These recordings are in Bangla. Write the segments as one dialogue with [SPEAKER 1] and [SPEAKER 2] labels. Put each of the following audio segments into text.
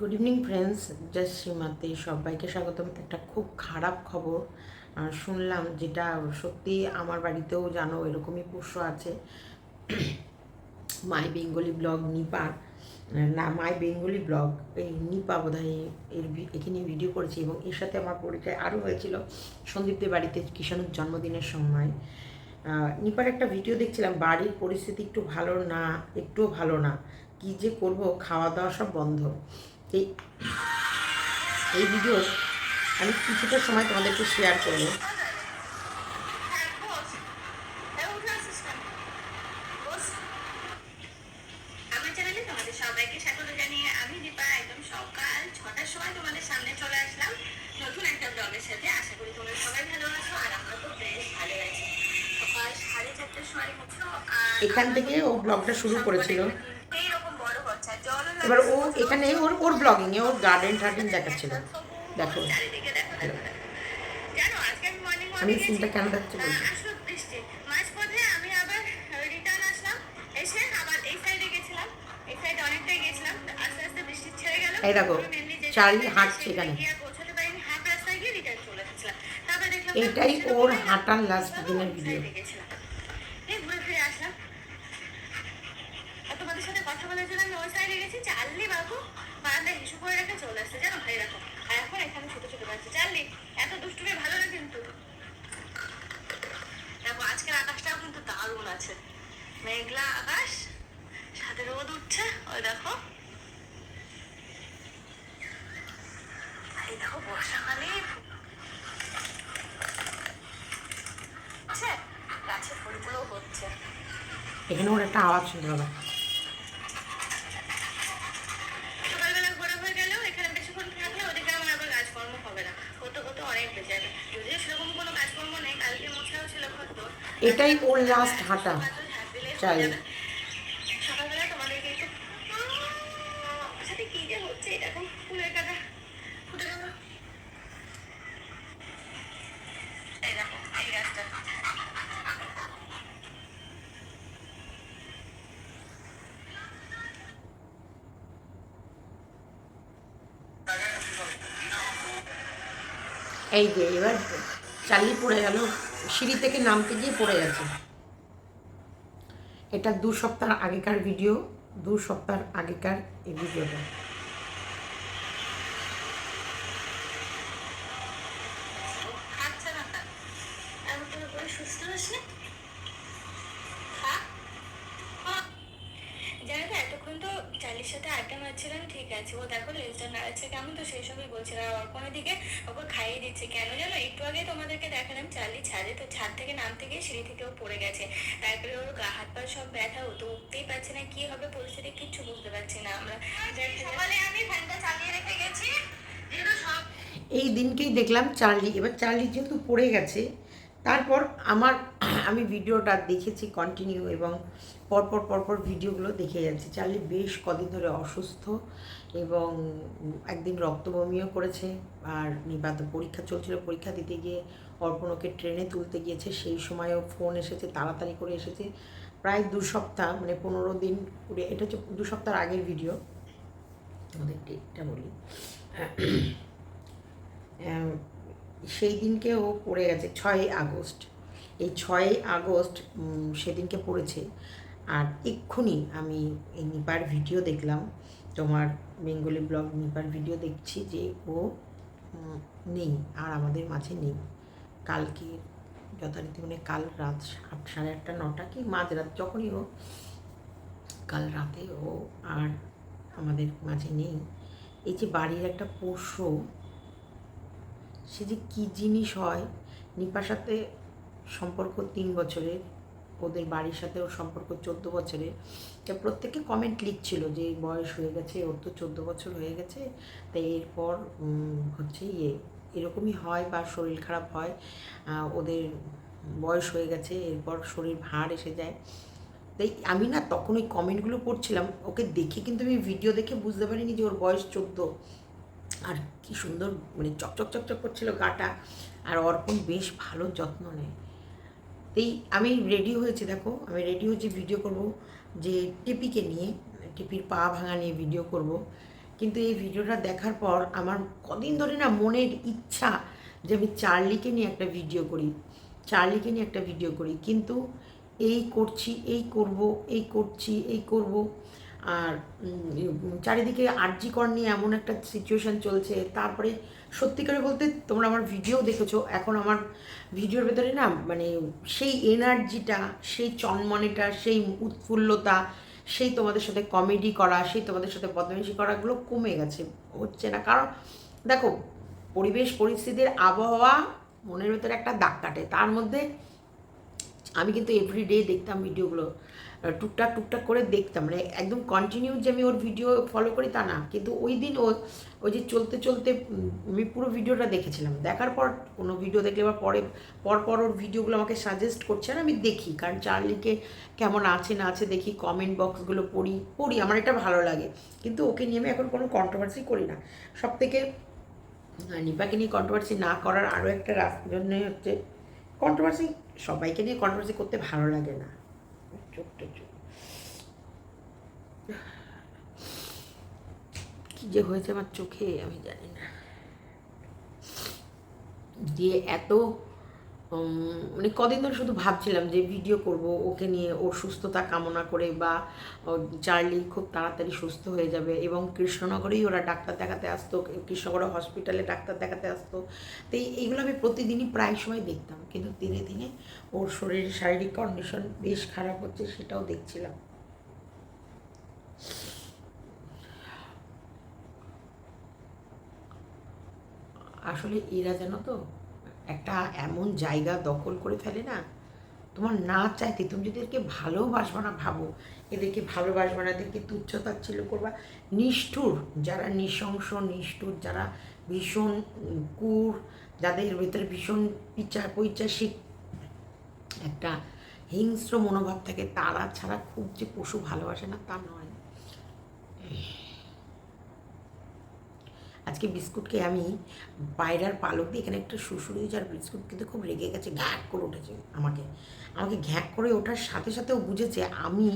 [SPEAKER 1] গুড ইভিনিং ফ্রেন্ডস জয় শ্রীমাতে সবাইকে স্বাগতম। একটা খুব খারাপ খবর শুনলাম যেটা সত্যি আমার বাড়িতেও জানো এরকমই পোষ্য আছে। মাই বেঙ্গলি ব্লগ নিপার না, মাই বেঙ্গলি ব্লগ, এই নিপা বোধহয় এর ভি- এখানে ভিডিও করেছি এবং এর সাথে আমার পরিচয় আরও হয়েছিল সন্দীপদের বাড়িতে কিষাণুর জন্মদিনের সময়। নিপার একটা ভিডিও দেখছিলাম, বাড়ির পরিস্থিতি একটু ভালো না, একটুও ভালো না। কি যে করব খাওয়া দাওয়া সব বন্ধ। এই এই ভিডিও আমি কিছুটা সময় তোমাদেরকে শেয়ার করব।
[SPEAKER 2] সবাইকে স্বাগত জানিয়ে আমি দীপা একদম সকাল ছটার সময় তোমাদের সামনে চলে আসলাম নতুন একটা ব্লগের সাথে। আশা করি তোমরা সবাই ভালো আছো আর আমরা তো বেশ ভালো আছি। সকাল সাড়ে চারটার সময়
[SPEAKER 1] এখান থেকে ও ব্লগটা শুরু করেছিল
[SPEAKER 2] এইরকম বড় হচ্ছে জল
[SPEAKER 1] এবার ও এখানে ওর ওর ব্লগিংয়ে ওর গার্ডেন টার্ডেন দেখাচ্ছিল। দেখো।
[SPEAKER 2] দেখো দেখো দেখো। আমি
[SPEAKER 1] সিনটা কেন দেখছি বলছি?
[SPEAKER 2] আসলো বৃষ্টি মাঝপথে আমি আবার রিটার্ন আসলাম এসে আবার এই সাইডে বারান্দায় হিসু করে রেখে চলে আসছে, জানো ভাই? রাখো আর এখন এখানে ছোট ছোট বাচ্চা। এত দুষ্টুমি ভালো না কিন্তু? দেখো, আজকের আকাশটাও কিন্তু দারুণ আছে। মেঘলা আকাশ, সাথে রোদ উঠছে, ওই দেখো। দেখো
[SPEAKER 1] এখানে ওর একটা আওয়াজ শুনতে হবে
[SPEAKER 2] সকালবেলা ঘোরা হয়ে গেলেও এখানে বেশিক্ষণ থাকলে ওদিকে আমার আবার কাজকর্ম হবে না হতে হতে অনেক বেঁচে যাবে যদিও সেরকম কোনো কাজকর্ম নেই কালকে মোছাও ছিল হয়তো
[SPEAKER 1] এটাই ওর লাস্ট হাঁটা চাই।
[SPEAKER 2] এই
[SPEAKER 1] যে এবার চালি পড়ে গেল। সিঁড়ি থেকে নামতে গিয়ে পড়ে গেছে। এটা দু সপ্তাহ আগেকার ভিডিও দু সপ্তাহ আগেকার এই ভিডিওটা
[SPEAKER 2] খাচ্ছে না তা আমি তো পুরো সুস্থ আছি খা খা। জানো তো চালির সাথে আড্ডা মারছিলাম ঠিক আছে। ও দেখো লেজটা নাড়াচ্ছে কেমন তো সেই সবই বলছিলাম আর অর্পণের দিকে ওকে খাইয়ে দিচ্ছে। কেন জানো? একটু আগে তোমাদেরকে দেখালাম চালি ছাদে তো ছাদ থেকে নামতে গিয়ে সিঁড়ি থেকে ও পড়ে গেছে। তারপরে ওর গা হাত পা সব ব্যথা ও তো উঠতেই পারছে না কি হবে পরিস্থিতি কিচ্ছু বুঝতে পারছি না আমরা। সকালে আমি ফ্যানটা চালিয়ে রেখে গেছি। সব
[SPEAKER 1] এই দিনকেই দেখলাম চার্লি এবার চার্লি যেহেতু পড়ে গেছে তারপর আমার আমি ভিডিওটা দেখেছি কন্টিনিউ এবং পরপর পরপর ভিডিওগুলো দেখে যাচ্ছি। চার্লি বেশ কদিন ধরে অসুস্থ এবং একদিন রক্তবমিও করেছে আর নিবাদ পরীক্ষা চলছিল। পরীক্ষা দিতে গিয়ে অর্পণ ওকে ট্রেনে তুলতে গিয়েছে। সেই সময়ও ফোন এসেছে, তাড়াতাড়ি করে এসেছে। প্রায় দু সপ্তাহ মানে পনেরো দিন করে এটা হচ্ছে দু সপ্তাহ আগের ভিডিও। তোমাদের ডেটটা বলি। সেই দিনকে ও পড়ে গেছে, ছয়ই আগস্ট। এই ছয়ই আগস্ট সেদিনকে পড়েছে। আর এক্ষুনি আমি এই নিপার ভিডিও দেখলাম, তোমার বেঙ্গলি ব্লগ নিপার ভিডিও দেখছি যে ও নেই আর আমাদের মাঝে নেই। কালকে যথারীতি মানে কাল রাত আট সাড়ে আটটা, নটা কি মাঝরাত যখনই ও কাল রাতে ও আর আমাদের মাঝে নেই। এই যে বাড়ির একটা পোষ্য, সে যে কী জিনিস হয়, নিপার সাথে সম্পর্ক তিন বছরের ওদের বাড়ির সাথে ওর সম্পর্ক চোদ্দ বছরের তা প্রত্যেকে কমেন্ট লিখছিল যে বয়স হয়ে গেছে, ওর তো চোদ্দ বছর হয়ে গেছে। তাই এরপর হচ্ছে ইয়ে এরকমই হয় বা শরীর খারাপ হয় ওদের বয়স হয়ে গেছে, এরপর শরীর ভার এসে যায়। তাই আমি না তখন ওই কমেন্টগুলো পড়ছিলাম ওকে দেখে কিন্তু আমি ভিডিও দেখে বুঝতে পারিনি যে ওর বয়স চোদ্দ। আর কি সুন্দর মানে চকচক চকচক করছিল গাটা। আর অর্পণ বেশ ভালো যত্ন নেয়। এই আমি রেডি হয়েছি, দেখো, আমি রেডি হয়েছি ভিডিও করব, যে টিপিকে নিয়ে, টিপির পা ভাঙা নিয়ে ভিডিও করব। কিন্তু এই ভিডিওটা দেখার পর আমার কদিন ধরে না মনের ইচ্ছা যে আমি চার্লিকে নিয়ে একটা ভিডিও করি, চার্লিকে নিয়ে একটা ভিডিও করি। কিন্তু এই করছি, এই করব, এই করছি, এই করব। আর চারিদিকে আরজি কর নিয়ে এমন একটা সিচুয়েশন চলছে, তারপরে সত্যি করে বলতে তোমরা আমার ভিডিও দেখেছ, এখন আমার ভিডিওর ভেতরে না মানে সেই এনার্জিটা সেই চনমনেটা, সেই উৎফুল্লতা, সেই তোমাদের সাথে কমেডি করা, সেই তোমাদের সাথে বদমাইশি করাগুলো কমে গেছে, হচ্ছে না। কারণ দেখো, পরিবেশ, পরিস্থিতির আবহাওয়া মনের ভেতরে একটা দাগ কাটে। তার মধ্যে আমি কিন্তু এভরিডে দেখতাম ভিডিওগুলো টুকটাক টুকটাক করে দেখতাম। মানে একদম কন্টিনিউ যে আমি ওর ভিডিও ফলো করি তা না। কিন্তু ওই দিন ও, ওই যে চলতে চলতে আমি পুরো ভিডিওটা দেখেছিলাম। দেখার পর কোনো ভিডিও দেখলে বা পরে পর পর ওর ভিডিওগুলো আমাকে সাজেস্ট করছে আর আমি দেখি। কারণ চার্লিকে কেমন আছে, না আছে দেখি কমেন্ট বক্সগুলো পড়ি পড়ি, আমার এটা ভালো লাগে। কিন্তু ওকে নিয়ে আমি এখন কোনো কন্ট্রোভার্সি করি না। সব থেকে নিপাকে নিয়ে কন্ট্রোভার্সি না করার আরও একটা জন্যই হচ্ছে কন্ট্রোভার্সি সবাইকে নিয়ে কন্ট্রোভার্সি করতে ভালো লাগে না। কি যে হয়েছে আমার চোখে আমি জানি না। দিয়ে এত মানে কদিন ধরে শুধু ভাবছিলাম যে ভিডিও করব, ওকে নিয়ে ওর সুস্থতা কামনা করে বা চার্লি খুব তাড়াতাড়ি সুস্থ হয়ে যাবে এবং কৃষ্ণনগরেই ওরা ডাক্তার দেখাতে আসতো, কৃষ্ণনগর হসপিটালে ডাক্তার দেখাতে আসতো। তো এইগুলো আমি প্রতিদিনই প্রায় সময় দেখতাম, কিন্তু দিনে দিনে ওর শরীরের শারীরিক কন্ডিশন বেশ খারাপ হচ্ছে সেটাও দেখছিলাম। আসলে এরা যেন তো একটা এমন জায়গা দখল করে ফেলে না? তোমার না চাইতে তুমি যদি এদেরকে ভালোবাসবা না ভাবো, এদেরকে ভালোবাসবা না, এদেরকে তুচ্ছ তাচ্ছিল্য করবা, নিষ্ঠুর, যারা নৃশংস, নিষ্ঠুর, যারা ভীষণ কুর, যাদের ভেতরে ভীষণ পিচা পৈচাসিক একটা হিংস্র মনোভাব থাকে, তারা ছাড়া খুব যে পশু ভালোবাসে না, তা নয়। আজকে বিস্কুটকে আমি বাইরের পালক দিয়ে এখানে একটা শুশুরি যার বিস্কুট কিন্তু খুব রেগে গেছে ঘ্যাক করে উঠেছে আমাকে। আমাকে ঘ্যাক করে ওঠার সাথে সাথে ও বুঝেছে আমি,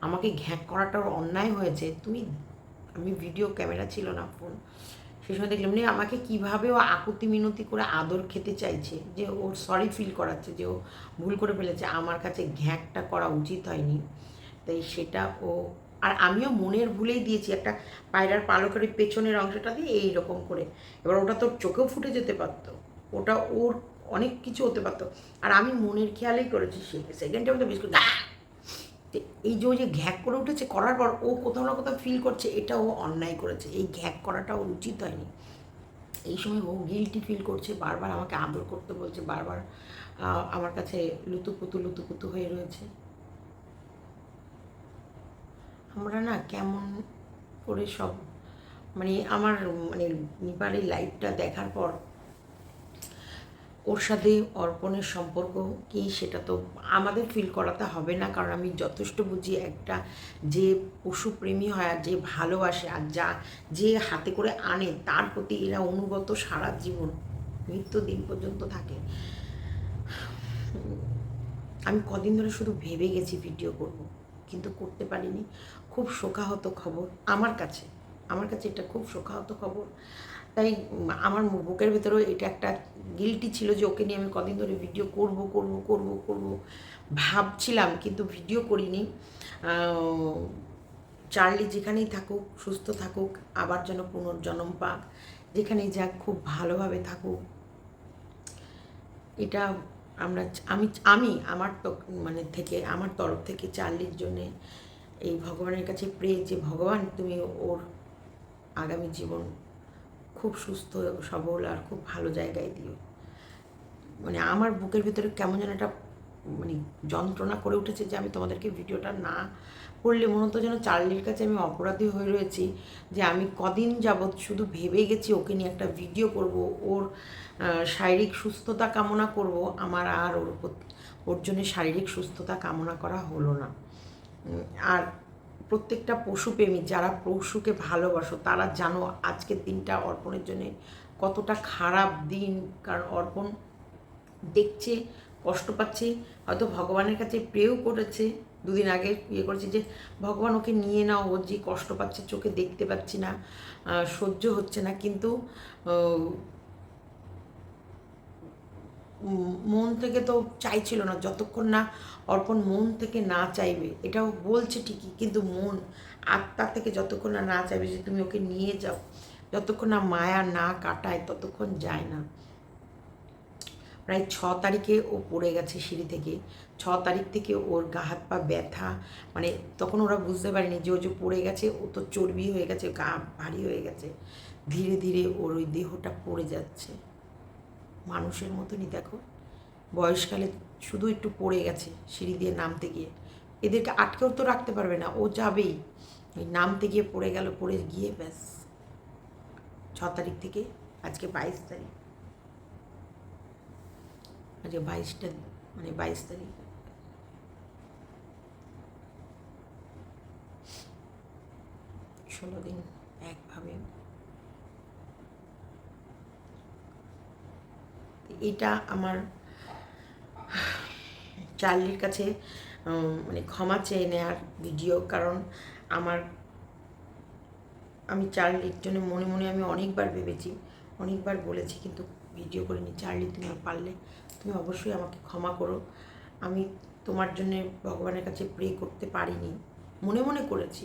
[SPEAKER 1] আমাকে ঘ্যাক করাটা ওর অন্যায় হয়েছে। তুমি, আমি ভিডিও ক্যামেরা ছিল না ফোন। সেই সময় দেখলাম মানে আমাকে কীভাবে ও আকুতি মিনতি করে আদর খেতে চাইছে, যে ওর সরি ফিল করাচ্ছে, যে ও ভুল করে ফেলেছে। আমার কাছে ঘ্যাকটা করা উচিত হয়নি। তাই সেটা ও আর আমিও মনের ভুলেই দিয়েছি একটা পায়রার পালকের পেছনের অংশটা দিয়ে এইরকম করে। এবার ওটা তোর চোখেও ফুটে যেতে পারতো। ওটা ওর অনেক কিছু হতে পারতো। আর আমি মনের খেয়ালেই করেছি সেকেন্ডে মধ্যে বিস্কুট এই যে যে ঘ্যাক করে উঠেছে করার পর ও কোথাও না কোথাও ফিল করছে, এটা ও অন্যায় করেছে। এই ঘ্যাক করাটা ওর উচিত হয়নি। এই সময় ও গিলটি ফিল করছে, বারবার আমাকে আদর করতে বলছে, বারবার আমার কাছে লুতুপুতু লুতুপুতু হয়ে রয়েছে। আমরা না কেমন করে সব মানে আমার মানে নিপারের লাইফটা দেখার পর, ওর সাথে অর্পণের সম্পর্ক কি সেটা তো আমাদের ফিল করাতে হবে না। কারণ আমি যথেষ্ট বুঝি একটা যে পশুপ্রেমী হয় আর যে ভালোবাসে আর যা যে হাতে করে আনে, তার প্রতি এরা অনুগত সারা জীবন মৃত্যু দিন পর্যন্ত থাকে। আমি কদিন ধরে শুধু ভেবে গেছি ভিডিও করব, কিন্তু করতে পারিনি। খুব শোকাহত খবর আমার কাছে। আমার কাছে এটা খুব শোকাহত খবর। তাই আমার বুকের ভেতরেও এটা একটা গিলটি ছিল যে ওকে নিয়ে আমি কদিন ধরে ভিডিও করব করব করব করব। ভাবছিলাম কিন্তু ভিডিও করিনি। চার্লি যেখানেই থাকুক, সুস্থ থাকুক, আবার যেন পুনর্জন্ম পাক, যেখানেই যাক খুব ভালোভাবে থাকুক। এটা আমরা আমি আমি আমার মানে থেকে আমার তরফ থেকে চার্লির জন্যে এই ভগবানের কাছে প্রে যে ভগবান, তুমি ওর আগামী জীবন খুব সুস্থ, সবল আর খুব ভালো জায়গায় দিও। মানে আমার বুকের ভিতরে কেমন যেন একটা মানে যন্ত্রণা করে উঠেছে যে আমি তোমাদেরকে ভিডিওটা না করলে মনে হতো যেন চার্লির কাছে আমি অপরাধী হয়ে রয়েছি, যে আমি কদিন যাবৎ শুধু ভেবে গেছি ওকে নিয়ে একটা ভিডিও করব, ওর শারীরিক সুস্থতা কামনা করব, আমার আর ওর ওর জন্য শারীরিক সুস্থতা কামনা করা হলো না। আর প্রত্যেকটা পশুপ্রেমী যারা পশুকে ভালোবাসো, তারা জানো আজকের দিনটা অর্পণের জন্য কতটা খারাপ দিন। কারণ অর্পণ দেখছে, কষ্ট পাচ্ছে, হয়তো ভগবানের কাছে প্রেও করেছে, দুদিন আগে ইয়ে করেছি যে, ভগবান ওকে নিয়ে নাও, ও যে কষ্ট পাচ্ছে চোখে দেখতে পাচ্ছি না সহ্য হচ্ছে না। কিন্তু মন থেকে তো চাইছিল না, যতক্ষণ না অর্পণ মন থেকে না চাইবে, এটাও বলছে ঠিকই, কিন্তু মন, আত্মা থেকে যতক্ষণ না না চাইবে যে তুমি ওকে নিয়ে যাও, যতক্ষণ না মায়া না কাটায় ততক্ষণ যায় না। প্রায় ছ তারিখে ও পড়ে গেছে সিঁড়ি থেকে, ছ তারিখ থেকে ওর গা হাত পা ব্যথা মানে তখন ওরা বুঝতে পারেনি যে ও যে পড়ে গেছে, ও তো চর্বি হয়ে গেছে, গা ভারী হয়ে গেছে, ধীরে ধীরে ওর ওই দেহটা পড়ে যাচ্ছে। মানুষের মতনই দেখো। বয়সকালে শুধু একটু পড়ে গেছে সিঁড়ি দিয়ে নামতে গিয়ে। এদেরকে আটকেও তো রাখতে পারবে না, ও যাবেই। ওই নামতে গিয়ে পড়ে গেল, পড়ে গিয়ে ব্যাস। ছ তারিখ থেকে, আজকে বাইশ তারিখ। আজকে বাইশটা মানে বাইশ তারিখ। ষোলো দিন একভাবে এটা আমার চার্লির কাছে মানে ক্ষমা চেয়ে নেওয়ার ভিডিও, কারণ আমার, আমি চার্লির জন্য মনে মনে আমি অনেকবার ভেবেছি, অনেকবার বলেছি, কিন্তু ভিডিও করিনি। চার্লি, তুমি পারলে, তুমি অবশ্যই আমাকে ক্ষমা করো। আমি তোমার জন্য ভগবানের কাছে প্রে করতে পারিনি। মনে মনে করেছি।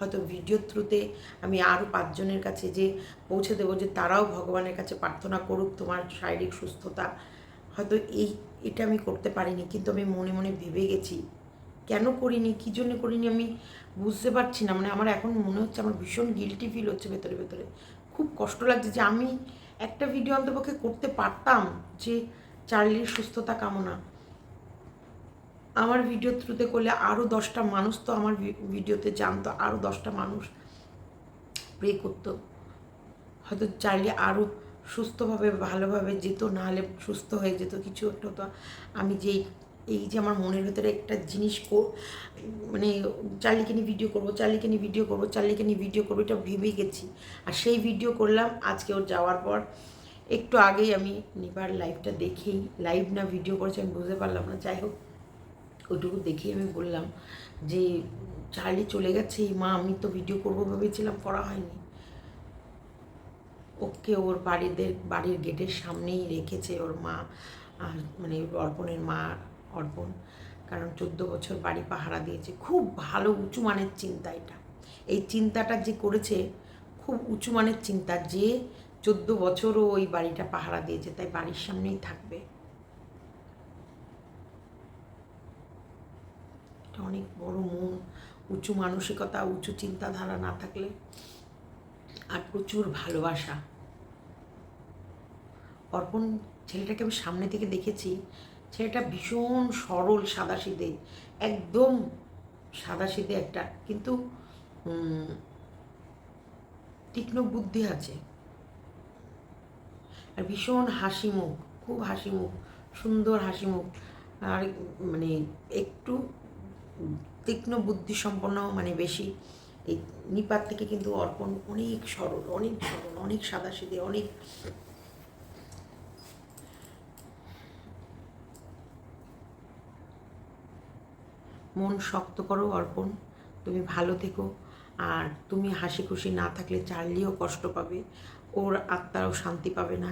[SPEAKER 1] হয়তো ভিডিও থ্রুতে আমি আরও পাঁচজনের কাছে যে পৌঁছে দেবো যে তারাও ভগবানের কাছে প্রার্থনা করুক তোমার শারীরিক সুস্থতা। হয়তো এই, এটা আমি করতে পারিনি, কিন্তু আমি মনে মনে ভেবে গেছি। কেন করিনি? কী জন্য করিনি? আমি বুঝতে পারছি না। মানে আমার এখন মনে হচ্ছে আমার ভীষণ গিলটি ফিল হচ্ছে ভেতরে ভেতরে। খুব কষ্ট লাগছে যে আমি একটা ভিডিও অন্তপক্ষে করতে পারতাম যে চার্লির সুস্থতা কামনা। আমার ভিডিও থ্রুতে করলে আরও দশটা মানুষ তো আমার ভিডিওতে জানতো আরও দশটা মানুষ প্রে করতো। হয়তো চাইলে আরও সুস্থভাবে, ভালোভাবে যেত নাহলে সুস্থ হয়ে যেত, কিছু একটা হতো। আমি যেই, এই যে আমার মনের ভেতরে একটা জিনিস মানে চার্লিকে নিয়ে ভিডিও করব চার্লিকে নিয়ে ভিডিও করব চার্লিকে নিয়ে ভিডিও করব, এটা ভেবেই গেছি। আর সেই ভিডিও করলাম, আজকে ওর যাওয়ার পর। একটু আগেই আমি নিবার লাইভটা দেখেই লাইভ না ভিডিও করেছি, আমি বুঝতে পারলাম না। যাই হোক ওইটুকু দেখেই আমি বললাম যে, চার্লি চলে গেছে মা, আমি তো ভিডিও করব ভেবেছিলাম করা হয়নি। ওকে ওর বাড়িদের, বাড়ির গেটের সামনেই রেখেছে ওর মা মানে অর্পণের মা অর্পণ, কারণ চোদ্দ বছর বাড়ি পাহারা দিয়েছে। খুব ভালো উঁচু মানের চিন্তা এটা। এই চিন্তাটা যে করেছে, খুব উঁচু মানের চিন্তা যে চোদ্দ বছরও ওই বাড়িটা পাহারা দিয়েছে, তাই বাড়ির সামনেই থাকবে। এটা অনেক বড় মন, উঁচু মানসিকতা, উঁচু চিন্তাধারা না থাকলে আর প্রচুর ভালোবাসা। অর্পণ ছেলেটাকে আমি সামনে থেকে দেখেছি, ছেলেটা ভীষণ সরল, সাদাসিধে, একদম সাদাসিধে একটা, কিন্তু তীক্ষ্ণ বুদ্ধি আছে। আর ভীষণ হাসি মুখ, খুব হাসি মুখ, সুন্দর হাসি মুখ, আর মানে একটু তীক্ষ্ণ বুদ্ধি সম্পন্ন মানে বেশি। এই নিপাত থেকে কিন্তু অর্পণ অনেক সরল অনেক সরল, অনেক সাদাসিধে, অনেক মন শক্ত করো অর্পণ, তুমি ভালো থেকো। আর তুমি হাসি খুশি না থাকলে চার্লিও কষ্ট পাবে, ওর আত্মারও শান্তি পাবে না।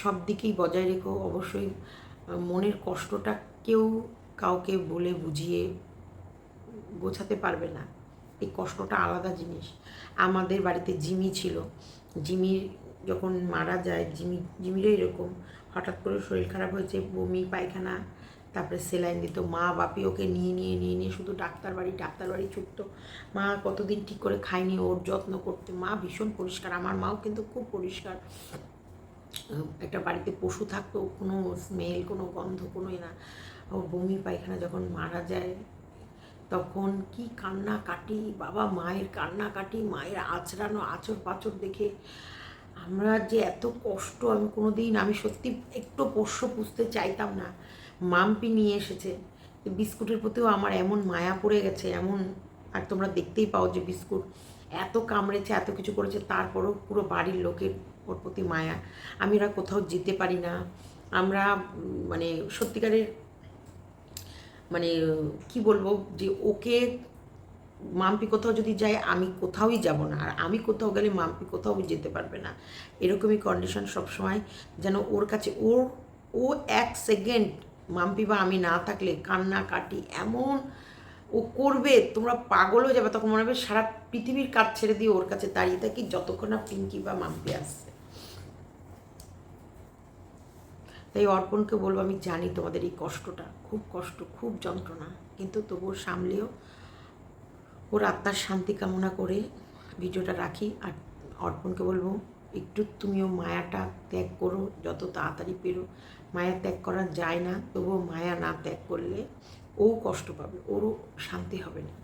[SPEAKER 1] সব দিকেই বজায় রেখো। অবশ্যই মনের কষ্টটা কেউ কাউকে বলে বুঝিয়ে বোঝাতে পারবে না। এই কষ্টটা আলাদা জিনিস। আমাদের বাড়িতে জিমি ছিল। জিমির যখন মারা যায়, জিমি, জিমিরও এরকম। হঠাৎ করে শরীর খারাপ হয়েছে, বমি, পায়খানা, তারপরে সেলাইন দিত। মা বাপি ওকে নিয়ে নিয়ে নিয়ে নিয়ে শুধু ডাক্তার বাড়ি ডাক্তার বাড়ি ছুটতো। মা কতদিন ঠিক করে খায়নি, ওর যত্ন করতে। মা ভীষণ পরিষ্কার। আমার মাও কিন্তু খুব পরিষ্কার। একটা বাড়িতে পশু থাকতো, কোনো স্মেল কোনো গন্ধ কোনোই না। ও বমি পায়খানা যখন মারা যায়, তখন কি কান্না কাটি বাবা মায়ের কান্না কাটি মায়ের আচড়ানো আচর পাচর দেখে আমরা যে এত কষ্ট আমি কোনো দিন আমি সত্যি একটু পোষ্য পুষতে চাইতাম না। মাম্পি নিয়ে এসেছে। বিস্কুটের প্রতিও আমার এমন মায়া পড়ে গেছে, এমন আর তোমরা দেখতেই পাও যে বিস্কুট এত কামড়েছে, এত কিছু করেছে, তারপরও পুরো বাড়ির লোকের ওর প্রতি মায়া। আমি ওরা কোথাও যেতে পারি না। আমরা মানে সত্যিকারের মানে কি বলব, যে ওকে মাম্পি কোথাও যদি যায়, আমি কোথাওই যাব না। আর আমি কোথাও গেলে মাম্পি কোথাও যেতে পারবে না। এরকমই কন্ডিশন সবসময় যেন ওর কাছে, ওর, ও এক সেকেন্ড মাম্পি বা আমি না থাকলে কান্না, কাটি, এমন ও করবে, তোমরা পাগল হয়ে যাবে, তখন মনে হবে সারা পৃথিবীর কাজ ছেড়ে দিয়ে ওর কাছে দাঁড়িয়ে থাকি, যতক্ষণ না পিঙ্কি বা মাম্পি আসছে। তাই অর্পণকে বলব, আমি জানি তোমাদের এই কষ্টটা, খুব কষ্ট, খুব যন্ত্রণা, কিন্তু তবুও সামলেও ওর আত্মার শান্তি কামনা করে ভিডিওটা রাখি। আর অর্পণকে বলব, একটু তুমিও মায়াটা ত্যাগ করো, যত তাড়াতাড়ি পেরো, মায়া ত্যাগ করা যায় না, তবুও মায়া না ত্যাগ করলে ও কষ্ট পাবে, ওরও শান্তি হবে না।